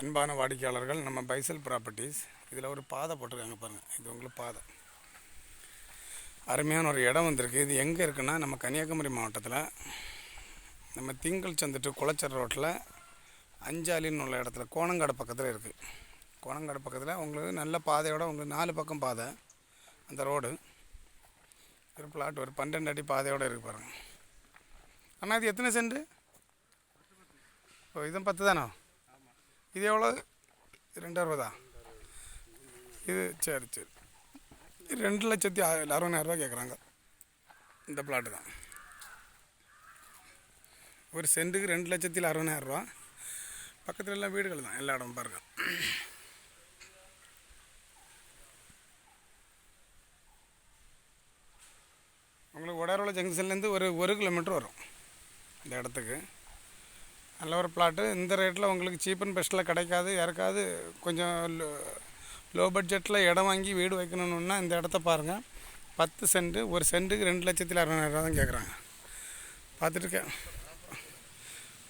அன்பான வாடிக்கையாளர்கள் நம்ம பைசல் ப்ராப்பர்ட்டிஸ். இதில் ஒரு பாதை போட்டிருக்காங்க பாருங்கள் இது உங்களுக்கு பாதை. அருமையான ஒரு இடம் வந்திருக்கு. இது எங்கே இருக்குன்னா நம்ம கன்னியாகுமரி மாவட்டத்தில் நம்ம திங்கள் சந்துட்டு குளச்சர் ரோட்டில் அஞ்சாலின்னு உள்ள இடத்துல கோணங்காடு பக்கத்தில் இருக்குது கோணங்காடு பக்கத்தில் உங்களுக்கு நல்ல பாதையோட உங்களுக்கு நாலு பக்கம் பாதை. அந்த ரோடு. ஒரு பிளாட் ஒரு பன்னெண்டு அடி பாதையோடு இருக்கு பாருங்கள் அண்ணா இது எத்தனை சென்ட்? ஓ இதுவும் பத்து தானோ? இது எவ்வளோ ரெண்டு அறுபதா இது சரி சரி. ரெண்டு லட்சத்தி அறுபதாயிரரூவா கேட்குறாங்க இந்த பிளாட்டு தான். ஒரு சென்ட்டுக்கு ரெண்டு லட்சத்தில் அறுபதாயிரரூவா. பக்கத்தில் எல்லாம் வீடுகள் தான் எல்லா இடமும் பாருங்கள் உங்களுக்கு உடரோல ஜங்ஷன்லேருந்து ஒரு ஒரு கிலோமீட்டர் வரும். இந்த இடத்துக்கு. நல்ல ஒரு பிளாட்டு இந்த ரேட்டில் உங்களுக்கு சீப் அண்ட் பெஸ்ட்டில் கிடைக்காது. யாருக்காவது கொஞ்சம் லோ பட்ஜெட்டில் இடம் வாங்கி வீடு வைக்கணுன்னா இந்த இடத்த பாருங்கள் பத்து சென்ட் ஒரு சென்ட்டுக்கு ரெண்டு லட்சத்தில் அறுபதாயிரரூவா தான் கேட்குறாங்க பார்த்துட்டுருக்கேன்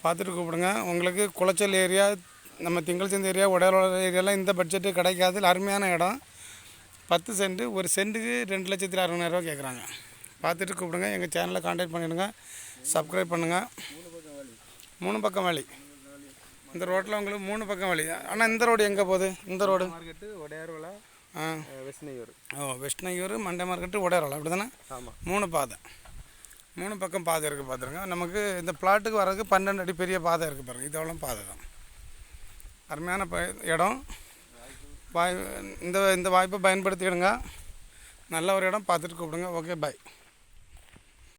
பார்த்துட்டு கூப்பிடுங்க. உங்களுக்கு குளச்சல் ஏரியா நம்ம திங்கள்சந்த் ஏரியா உடையாள ஏரியாலாம் இந்த பட்ஜெட்டு கிடைக்காது. அருமையான இடம். பத்து சென்ட் ஒரு சென்ட்டுக்கு ரெண்டு லட்சத்தில் அறுபதாயிரரூவா கேட்குறாங்க பார்த்துட்டு கூப்பிடுங்க. எங்கள் சேனலை காண்டாக்ட் பண்ணிவிடுங்க சப்ஸ்கிரைப் பண்ணுங்கள் மூணு பக்கம் வழி. இந்த ரோட்டில் உங்களுக்கு மூணு பக்கம் வழி. ஆனால் இந்த ரோடு எங்கே போகுது? இந்த ரோடு? மார்க்கெட்டு ஒடையார்வலை ஆ. ஓ வெஸ்ட்னையூர் மண்டே மார்க்கெட்டு உடையாரோல அப்படி தானே ஆமாம் மூணு பாதை. மூணு பக்கம் பாதை இருக்குது பார்த்துருங்க நமக்கு இந்த பிளாட்டுக்கு வர்றதுக்கு பன்னெண்டு அடி பெரிய பாதை இருக்குது பாருங்கள் இதெல்லாம் பாதை தான். அருமையான ப இடம். வாய் இந்த இந்த வாய்ப்பை பயன்படுத்திக்கிடுங்க. நல்ல ஒரு இடம். பார்த்துட்டு கூப்பிடுங்க. Okay bye